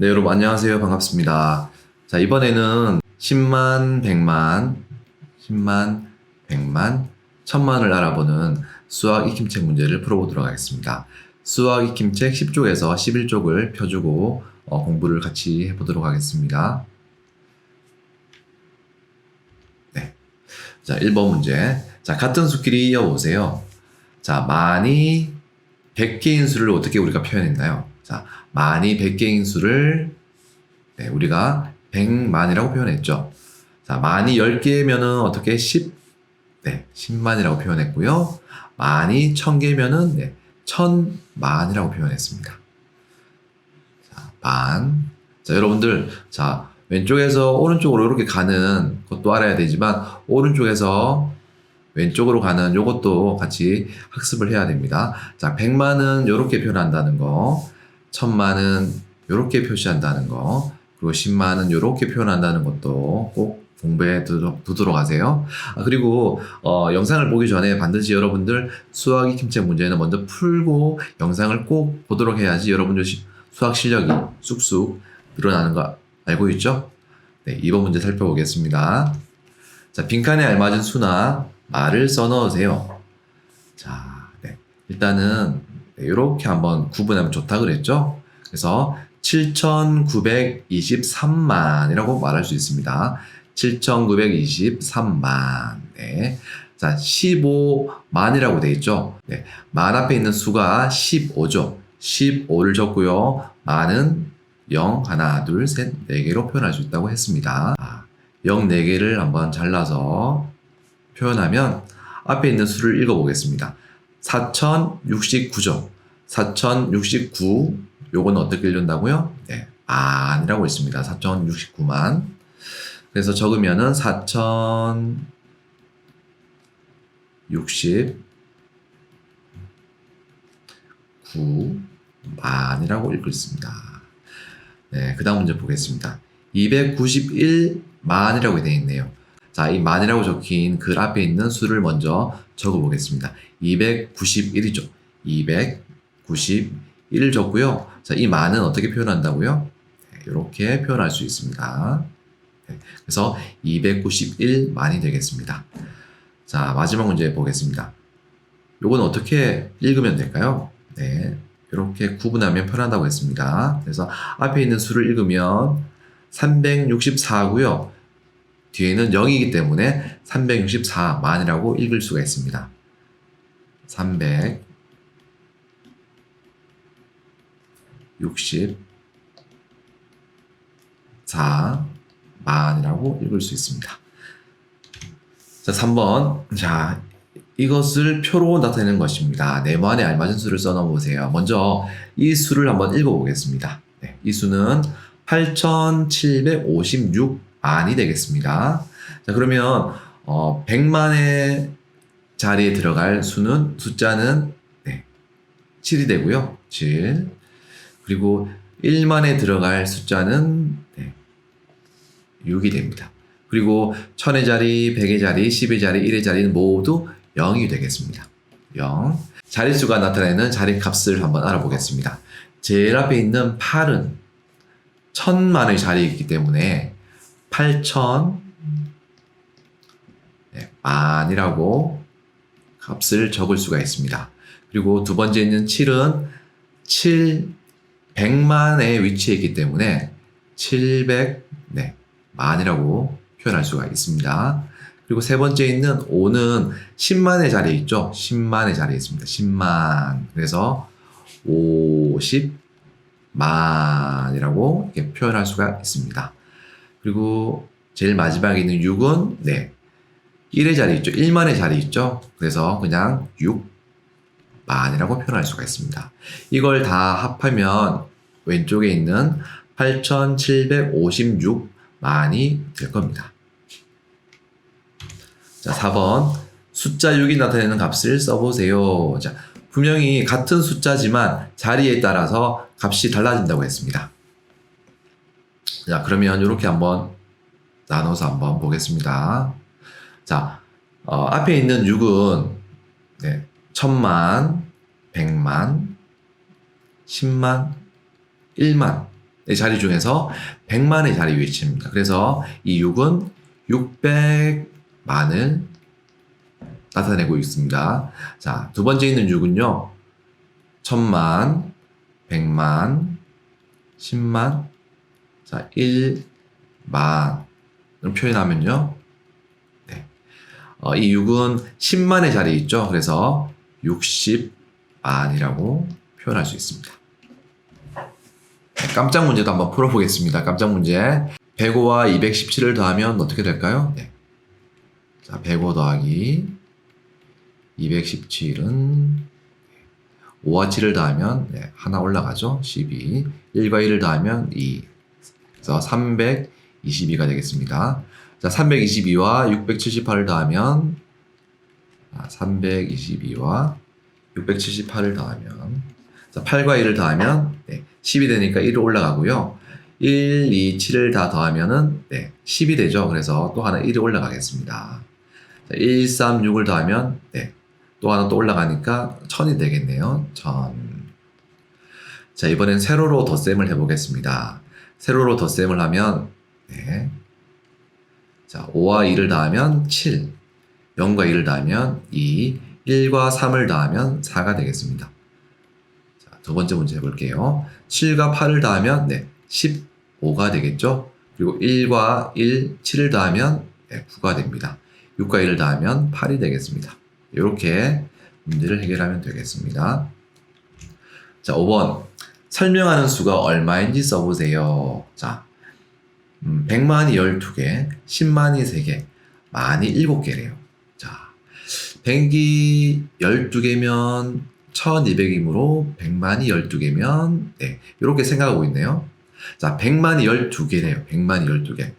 네, 여러분 안녕하세요. 반갑습니다. 자, 이번에는 10만, 100만, 10만, 100만, 1000만을 알아보는 수학 익힘책 문제를 풀어보도록 하겠습니다. 수학 익힘책 10쪽에서 11쪽을 펴주고 어, 공부를 같이 해보도록 하겠습니다. 네. 자, 1번 문제. 자, 같은 수끼리 이어보세요. 자, 만이 100개인 수를 어떻게 우리가 표현했나요? 자, 만이 100개인 수를 네, 우리가 100만이라고 표현했죠. 자, 만이 10개면은 어떻게 10, 네, 10만이라고 표현했고요. 만이 1000개면은 네, 1000만이라고 표현했습니다. 자, 만. 자, 여러분들, 자, 왼쪽에서 오른쪽으로 이렇게 가는 것도 알아야 되지만, 오른쪽에서 왼쪽으로 가는 요것도 같이 학습을 해야 됩니다. 자, 100만은 이렇게 표현한다는 거, 1000만은 이렇게 표시한다는 거, 그리고 10만은 이렇게 표현한다는 것도 꼭 공부해 두도록, 하세요. 아, 그리고 어, 영상을 보기 전에 반드시 여러분들 수학 익힘책 문제는 먼저 풀고 영상을 꼭 보도록 해야지 여러분들 시- 수학 실력이 쑥쑥 늘어나는 거 알고 있죠? 네, 2번 문제 살펴보겠습니다. 자, 빈칸에 알맞은 수나 말을 써 넣으세요. 자, 네. 일단은 이렇게 한번 구분하면 좋다 그랬죠? 그래서 7,923만이라고 말할 수 있습니다. 7,923만. 네. 자, 15만이라고 돼 있죠? 네. 만 앞에 있는 수가 15죠. 15를 적고요. 만은 0, 하나, 둘, 셋, 네 개로 표현할 수 있다고 했습니다. 아, 0, 4개를 한번 잘라서 표현하면 앞에 있는 수를 읽어보겠습니다. 4069죠. 4069 요건 어떻게 읽는다고요? 네. 만이라고 있습니다. 4069만. 그래서 적으면은 4069만이라고 읽고 있습니다. 네, 그 다음 문제 보겠습니다. 291만이라고 되어 있네요. 자, 이 만이라고 적힌 글 앞에 있는 수를 먼저 적어 보겠습니다. 291이죠. 291 적고요. 자, 이 만은 어떻게 표현한다고요? 네, 이렇게 표현할 수 있습니다. 네, 그래서 291만이 되겠습니다. 자, 마지막 문제 보겠습니다. 요건 어떻게 읽으면 될까요? 네. 이렇게 구분하면 편하다고 했습니다. 그래서 앞에 있는 수를 읽으면 364고요. 뒤에는 0이기 때문에 364만이라고 읽을 수가 있습니다. 364만이라고 읽을 수 있습니다. 자, 3번. 자, 이것을 표로 나타내는 것입니다. 네모안에 알맞은 수를 써넣어 보세요. 먼저 이 수를 한번 읽어보겠습니다. 네, 이 수는 8,756 만이 되겠습니다. 자, 그러면 어, 100만의 자리에 들어갈 수는 숫자는 네, 7이 되고요. 7. 그리고 1만에 들어갈 숫자는 네, 6이 됩니다. 그리고 1000의 자리, 100의 자리, 10의 자리, 1의 자리는 모두 0이 되겠습니다. 0. 자릿수가 나타내는 자리 값을 한번 알아보겠습니다. 제일 앞에 있는 8은 천만의 자리이기 때문에 8천 네, 만이라고 값을 적을 수가 있습니다. 그리고 두 번째 있는 7은 7 100만에 위치해 있기 때문에 700 네, 만이라고 표현할 수가 있습니다. 그리고 세 번째 있는 5는 10만의 자리에 있죠. 10만의 자리에 있습니다. 10만. 그래서 50만이라고 이렇게 표현할 수가 있습니다. 그리고 제일 마지막에 있는 6은 네. 1의 자리 있죠. 1만의 자리 있죠. 그래서 그냥 6만이라고 표현할 수가 있습니다. 이걸 다 합하면 왼쪽에 있는 8,756만이 될 겁니다. 자, 4번. 숫자 6이 나타내는 값을 써보세요. 자, 분명히 같은 숫자지만 자리에 따라서 값이 달라진다고 했습니다. 자, 그러면 이렇게 한번 나눠서 한번 보겠습니다. 자, 어, 앞에 있는 6은 네, 천만, 백만, 십만, 일만 자리 중에서 100만의 자리 위치입니다. 그래서 이 6은 600만을 나타내고 있습니다. 자, 두 번째 있는 6은요. 천만, 백만, 십만, 자, 1만을 표현하면요. 네. 어, 이 6은 10만의 자리에 있죠. 그래서 60만이라고 표현할 수 있습니다. 네, 깜짝 문제도 한번 풀어보겠습니다. 깜짝 문제. 105와 217을 더하면 어떻게 될까요? 네. 자, 105 더하기 217은 5와 7을 더하면 네, 하나 올라가죠. 12. 1과 1을 더하면 2. 그래서 322가 되겠습니다. 자, 322와 678을 더하면 아, 322와 678을 더하면 자, 8과 1을 더하면 네, 10이 되니까 1을 올라가고요. 1, 2, 7을 다 더하면은 네, 10이 되죠. 그래서 또 하나 1이 올라가겠습니다. 자, 1, 3, 6을 더하면 네, 또 하나 또 올라가니까 1000이 되겠네요. 1000. 자, 이번엔 세로로 덧셈을 해보겠습니다. 세로로 덧셈을 하면 네. 자, 5와 2를 더하면 7, 0과 2를 더하면 2, 1과 3을 더하면 4가 되겠습니다. 자, 두 번째 문제 해볼게요. 7과 8을 더하면 네, 15가 되겠죠? 그리고 1과 1, 7을 더하면 네, 9가 됩니다. 6과 1을 더하면 8이 되겠습니다. 이렇게 문제를 해결하면 되겠습니다. 자, 5번. 설명하는 수가 얼마인지 써보세요. 자, 음, 100만이 12개, 10만이 3개, 만이 7개래요. 자, 100이 12개면 1200이므로 100만이 12개면, 네, 이렇게 생각하고 있네요. 자, 100만이 12개래요. 100만이 12개.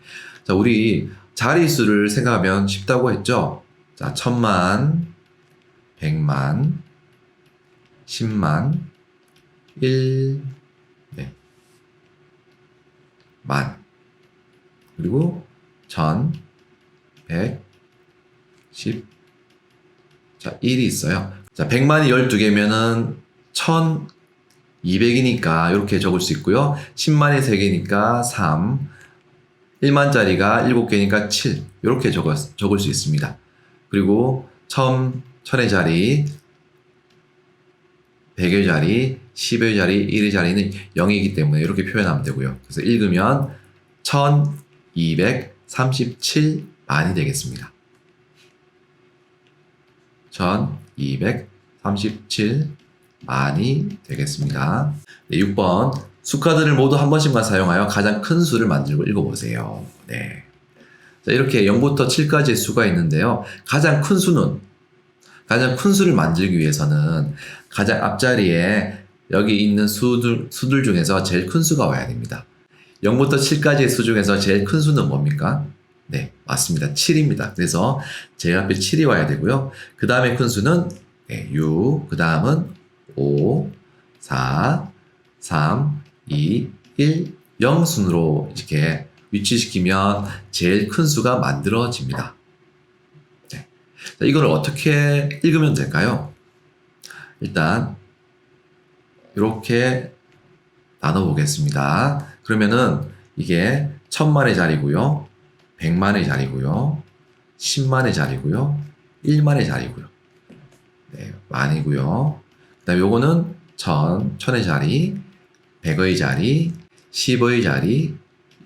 자, 우리 자리수를 생각하면 쉽다고 했죠? 자, 1000만, 100만, 10만, 1, 네, 만. 그리고 1000, 100, 10. 자, 1이 있어요. 자, 100만이 12개면은 1200이니까 이렇게 적을 수 있고요. 10만이 3개니까 3, 1만짜리가 7개니까 7. 이렇게 적을, 적을 수 있습니다. 그리고 1000, 1000의 자리, 100의 자리, 10의 자리, 1의 자리는 0이기 때문에 이렇게 표현하면 되고요. 그래서 읽으면 1237만이 되겠습니다. 1237만이 되겠습니다. 네, 6번. 수카드를 모두 한 번씩만 사용하여 가장 큰 수를 만들고 읽어보세요. 네. 자, 이렇게 0부터 7까지의 수가 있는데요. 가장 큰 수는, 가장 큰 수를 만들기 위해서는 가장 앞자리에 여기 있는 수들, 수들 중에서 제일 큰 수가 와야 됩니다. 0부터 7까지의 수 중에서 제일 큰 수는 뭡니까? 네, 맞습니다. 7입니다. 그래서 제일 앞에 7이 와야 되고요. 그 다음에 큰 수는 네, 6, 그 다음은 5, 4, 3, 2, 1, 0 순으로 이렇게 위치시키면 제일 큰 수가 만들어집니다. 네. 자, 이걸 어떻게 읽으면 될까요? 일단 이렇게 나눠보겠습니다. 그러면은 이게 천만의 자리고요. 백만의 자리고요. 십만의 자리고요. 일만의 자리고요. 네, 만이고요. 그 다음에 요거는 천, 천의 자리, 백의 자리, 십의 자리,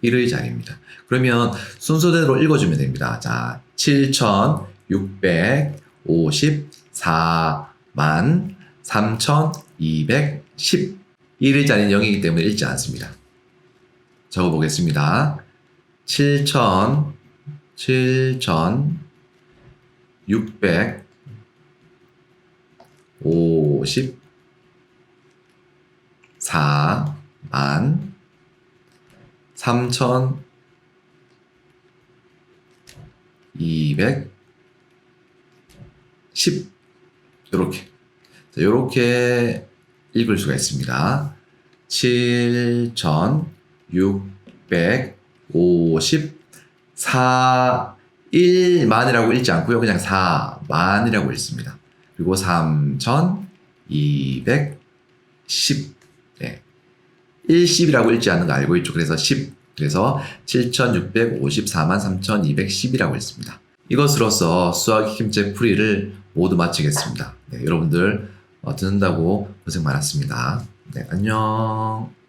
1의 자리입니다. 그러면 순서대로 읽어주면 됩니다. 자, 7,654만 3,210. 1의 자리는 0이기 때문에 읽지 않습니다. 적어보겠습니다. 7,000, 7,600, 50, 4만, 3,000, 200, 10. 요렇게. 자, 요렇게 읽을 수가 있습니다. 7,654,1만이라고 읽지 않고요. 그냥 4만이라고 읽습니다. 그리고 3,210 네. 10이라고 읽지 않는 거 알고 있죠. 그래서 10 그래서 7,654만 3,210이라고 읽습니다. 이것으로써 수학 힘제 풀이를 모두 마치겠습니다. 네, 여러분들 어, 듣는다고 고생 많았습니다. 네, 안녕.